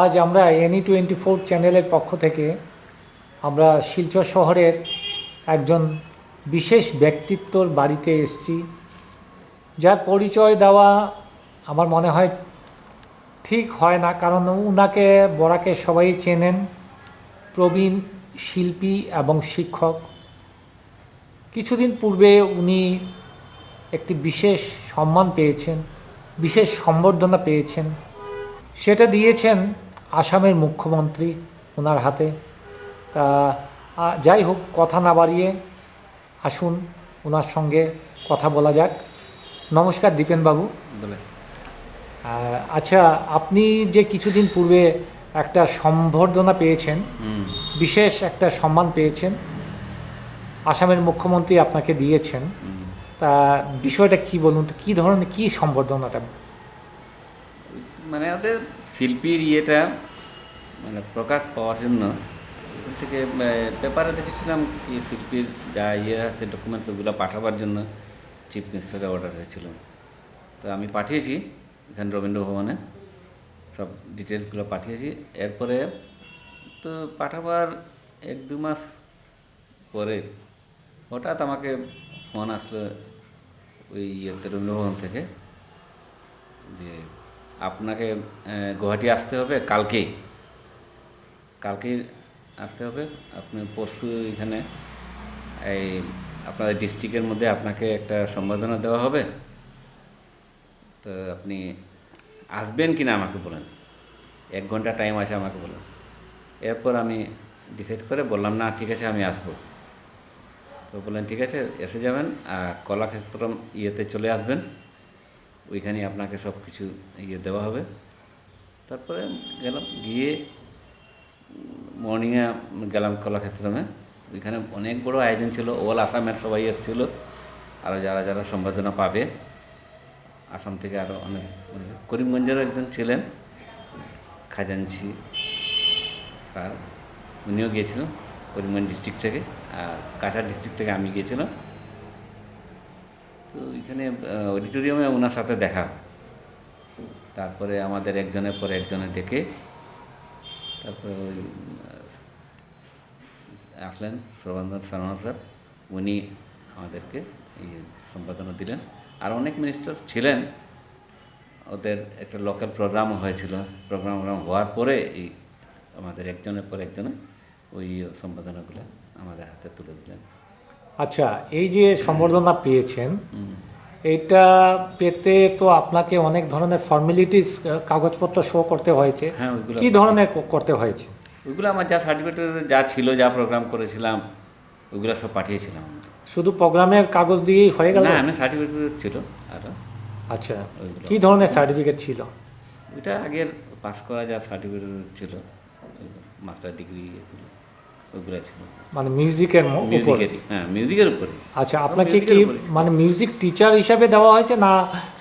আজ আমরা any twenty four চ্যানেলের পক্ষ থেকে আমরা শিলচর শহরের একজন বিশেষ ব্যক্তিত্বর বাড়িতে এসেছি। যার পরিচয় দেওয়া আমার মনে হয় ঠিক হয় না, কারণ উনাকে, বরাকে সবাই চেনেন। প্রবীণ শিল্পী এবং শিক্ষক। কিছুদিন পূর্বে উনি একটি বিশেষ সম্মান পেয়েছেন, বিশেষ সম্বর্ধনা পেয়েছেন। সেটা দিয়েছেন আসামের মুখ্যমন্ত্রী ওনার হাতে। তা যাই হোক কথা না বাড়িয়ে আসুন ওনার সঙ্গে কথা বলা যাক। নমস্কার দীপেনবাবু। আচ্ছা আপনি যে কিছুদিন পূর্বে একটা সম্বর্ধনা পেয়েছেন বিশেষ একটা সম্মান পেয়েছেন আসামের মুখ্যমন্ত্রী আপনাকে দিয়েছেন। তা বিষয়টা কি বলুন তো? কী ধরনের কী সম্বর্ধনাটা মানে ওদের শিল্পীর ইয়েটা মানে প্রকাশ পাওয়ার জন্য থেকে পেপারে দেখেছিলাম কি শিল্পীর যা ইয়ে আছে ডকুমেন্টস ওগুলো পাঠাবার জন্য চিফ মিনিস্টারের অর্ডার হয়েছিল। তো আমি পাঠিয়েছি এখানে রবীন্দ্র ভবনে, সব ডিটেলসগুলো পাঠিয়েছি। এরপরে তো পাঠাবার এক দু মাস পরে হঠাৎ আমাকে ফোন আসলো ওই ইয়েতে রবীন্দ্র ভবন থেকে যে আপনাকে গুয়াহাটি আসতে হবে কালকেই কালকেই আসতে হবে। আপনি পরশু এখানে, এই আপনাদের ডিস্ট্রিক্টের মধ্যে আপনাকে একটা সম্বোধনা দেওয়া হবে। তো আপনি আসবেন কি না আমাকে বলেন। এক ঘণ্টা টাইম আছে আমাকে বলেন। এরপর আমি ডিসাইড করে বললাম, না, ঠিক আছে, আমি আসব। তো বললেন, ঠিক আছে, এসে যাবেন, আর কলাক্ষেত্রম ইয়েতে চলে আসবেন। ওইখানে আপনাকে সব কিছু ইয়ে দেওয়া হবে। তারপরে গেলাম, গিয়ে মর্নিংয়ে গেলাম কলাক্ষেত্রমে। ওইখানে অনেক বড় আয়োজন ছিল, অল আসামের সবাই এসেছিল। আরও যারা যারা সম্বোধনা পাবে। আসাম থেকে আরও অনেক মানে করিমগঞ্জেরও একজন ছিলেন, খাজাঞ্চি স্যার। উনিও গিয়েছিলেন করিমগঞ্জ ডিস্ট্রিক্ট থেকে, আর কাছাড় ডিস্ট্রিক্ট থেকে আমি গিয়েছিলাম। তো এখানে অডিটোরিয়ামে ওনার সাথে দেখা। তারপরে আমাদের একজনের পর একজনে ডেকে তারপরে ওই আসলেন শ্রবন্ধন শর্মা স্যার। উনি আমাদেরকে এই সম্পাদনা দিলেন। আর অনেক মিনিস্টার ছিলেন। ওদের একটা লোকাল প্রোগ্রামও হয়েছিল। প্রোগ্রাম হওয়ার পরে এই আমাদের একজনের পর একজনে ওই সম্পাদনাগুলো আমাদের হাতে তুলে দিলেন। আচ্ছা এই যে সম্বর্ধনা পেয়েছেন। এটা পেতে তো আপনাকে অনেক ধরনের ফর্মালিটিস কাগজপত্র শো করতে হয়েছে। হ্যাঁ কি ধরনের করতে হয়েছে? ওইগুলো আমার যা সার্টিফিকেট যা ছিল যা প্রোগ্রাম করেছিলাম ওইগুলো সব পাঠিয়েছিলাম শুধু প্রোগ্রামের কাগজ দিয়েই হয়ে গেল? না আমি সার্টিফিকেট ছিল আর। আচ্ছা। কি ধরনের সার্টিফিকেট ছিল? এটা আগের পাস করা যা সার্টিফিকেট ছিল মাস্টার ডিগ্রি এগুলো। ছিল মানে মিউজিকের মিউজিকেরই হ্যাঁ মিউজিকের উপরে। আচ্ছা আপনাকে কি মানে মিউজিক টিচার হিসাবে দেওয়া হয়েছে না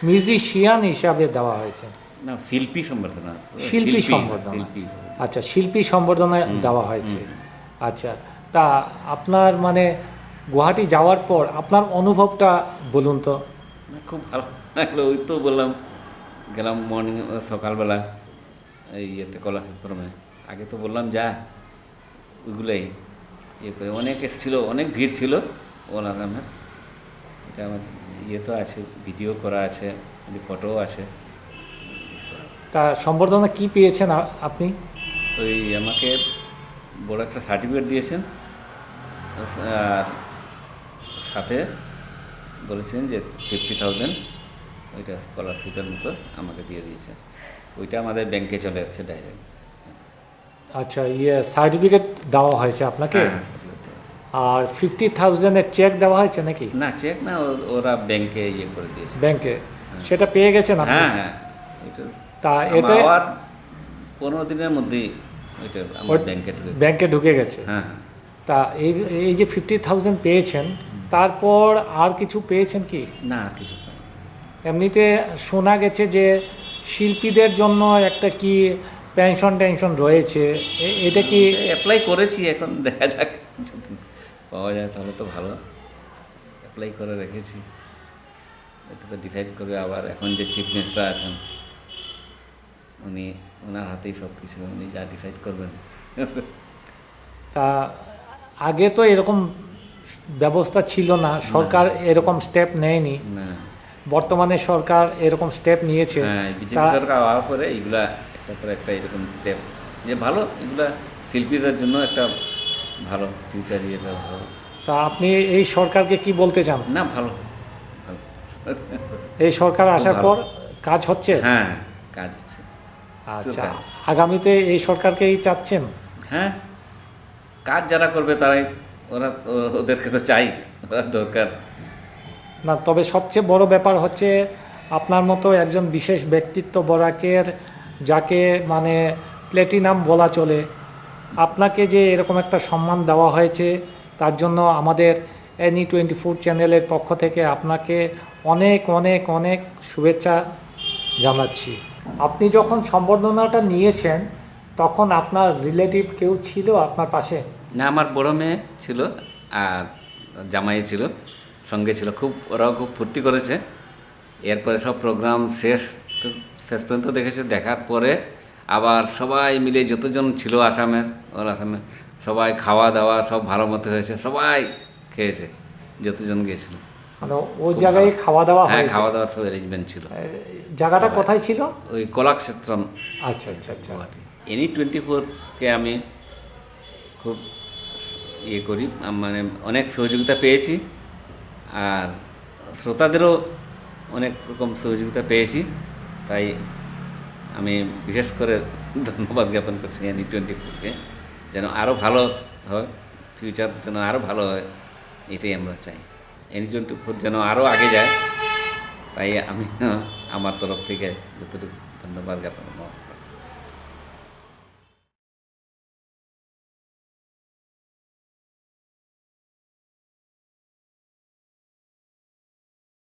মিউজিশিয়ান হিসাবে দেওয়া হয়েছে? না শিল্পী সম্বর্ধনা। শিল্পী সম্বর্ধনা। শিল্পী আচ্ছা শিল্পী সম্বর্ধনা দেওয়া হয়েছে। আচ্ছা তা আপনার মানে গুয়াহাটি যাওয়ার পর আপনার অনুভবটা বলুন তো। খুব ভালো লাগল ওই তো বললাম গেলাম মর্নিং সকালবেলা এই ইয়েতে কলাক্ষেত্রমে। আগে তো বললাম যা ওইগুলোই ইয়ে করে। অনেক এসেছিল অনেক ভিড় ছিল ওনার নামের এটা আমার ইয়ে তো আছে ভিডিও করা আছে ফটোও আছে। তা সম্বর্ধনা কি পেয়েছেন আপনি? ওই আমাকে বড় একটা সার্টিফিকেট দিয়েছেন। আর সাথে বলেছেন যে ফিফটি থাউজেন্ড ওইটা স্কলারশিপের মতো আমাকে দিয়ে দিয়েছে ওইটা আমাদের ব্যাংকে চলে যাচ্ছে ডাইরেক্ট আচ্ছা ইয়ে সার্টিফিকেট দেওয়া হয়েছে আপনাকে? হ্যাঁ, আর ফিফটি থাউজেন্ডের চেক দেওয়া হয়েছে নাকি? না চেক না ওরা ব্যাংকে ইয়ে করে দিয়েছে। ব্যাংকে সেটা পেয়ে গেছে না হ্যাঁ হ্যাঁ তা এটা আর পনেরো দিনের মধ্যেই ওইটা ব্যাংকে ঢুকে ব্যাংকে ঢুকে গেছে? হ্যাঁ হ্যাঁ। তা এই এই যে ফিফটি থাউজেন্ড পেয়েছেন তারপর আর কিছু পেয়েছেন কি? না আর কিছু এমনিতে শোনা গেছে যে শিল্পীদের জন্য একটা কি পেনশন টেনশন রয়েছে। এটা কি অ্যাপ্লাই করেছি এখন দেখা যাক। যদি পাওয়া যায় তাহলে তো ভালো। অ্যাপ্লাই করে রেখেছি। এটা তো ডিসাইড করবে আবার এখন যে চিফ মিনিস্টার আছেন উনি ওনার হাতেই সব কিছু উনি যা ডিসাইড করবেন। তা আগে তো এরকম ব্যবস্থা ছিল না। সরকার এরকম স্টেপ নেয়নি। বর্তমানে সরকার এরকম স্টেপ নিয়েছে। হ্যাঁ বিজেপি সরকার হওয়ার পরে এগুলা একটা পরে একটা এরকম স্টেপ যে ভালো এগুলা শিল্পীদের জন্য একটা ভালো ফিউচার ইয়েটা ভালো। তা আপনি এই সরকারকে কি বলতে চান? না ভালো। ভালো। এই সরকার আসার পর কাজ হচ্ছে? হ্যাঁ কাজ হচ্ছে। আচ্ছা। আগামীতে এই সরকারকেই চাচ্ছেন? হ্যাঁ। কাজ যারা করবে তারাই ওরা ওদেরকে তো চাই ওরা দরকার। না তবে সবচেয়ে বড় ব্যাপার হচ্ছে আপনার মতো একজন বিশেষ ব্যক্তিত্ব বরাকের যাকে মানে প্ল্যাটিনাম বলা চলে। আপনাকে যে এরকম একটা সম্মান দেওয়া হয়েছে, তার জন্য আমাদের এনি টোয়েন্টি ফোর চ্যানেলের পক্ষ থেকে আপনাকে অনেক অনেক অনেক শুভেচ্ছা জানাচ্ছি। আপনি যখন সম্বর্ধনাটা নিয়েছেন, তখন আপনার রিলেটিভ কেউ ছিল আপনার পাশে? না, আমার বড় মেয়ে ছিল আর জামাই ছিল, সঙ্গে ছিল। খুব, ওরাও খুব ফুর্তি করেছে। এরপরে সব প্রোগ্রাম শেষ শেষ পর্যন্ত দেখেছে দেখার পরে আবার সবাই মিলে যতজন ছিল আসামের ওর আসামের সবাই খাওয়া দাওয়া সব ভালো মতো হয়েছে সবাই খেয়েছে যতজন গিয়েছিল। মানে ওই জায়গায় খাওয়া দাওয়া হ্যাঁ খাওয়া দাওয়ার সব অ্যারেঞ্জমেন্ট ছিল। জায়গাটা কোথায় ছিল? ওই কলাক্ষেত্রম আচ্ছা আচ্ছা আচ্ছা। এনি টোয়েন্টি ফোরকে আমি খুব ইয়ে করি মানে অনেক সহযোগিতা পেয়েছি আর শ্রোতাদেরও অনেক রকম সহযোগিতা পেয়েছি। তাই আমি বিশেষ করে ধন্যবাদ জ্ঞাপন করছি এন টোয়েন্টি ফোরকে যেন আরও ভালো হয় ফিউচার যেন আরও ভালো হয়, এটাই আমরা চাই। এন টোয়েন্টি ফোর যেন আরও আগে যায়, তাই আমি আমার তরফ থেকে যতটুকু ধন্যবাদ জ্ঞাপন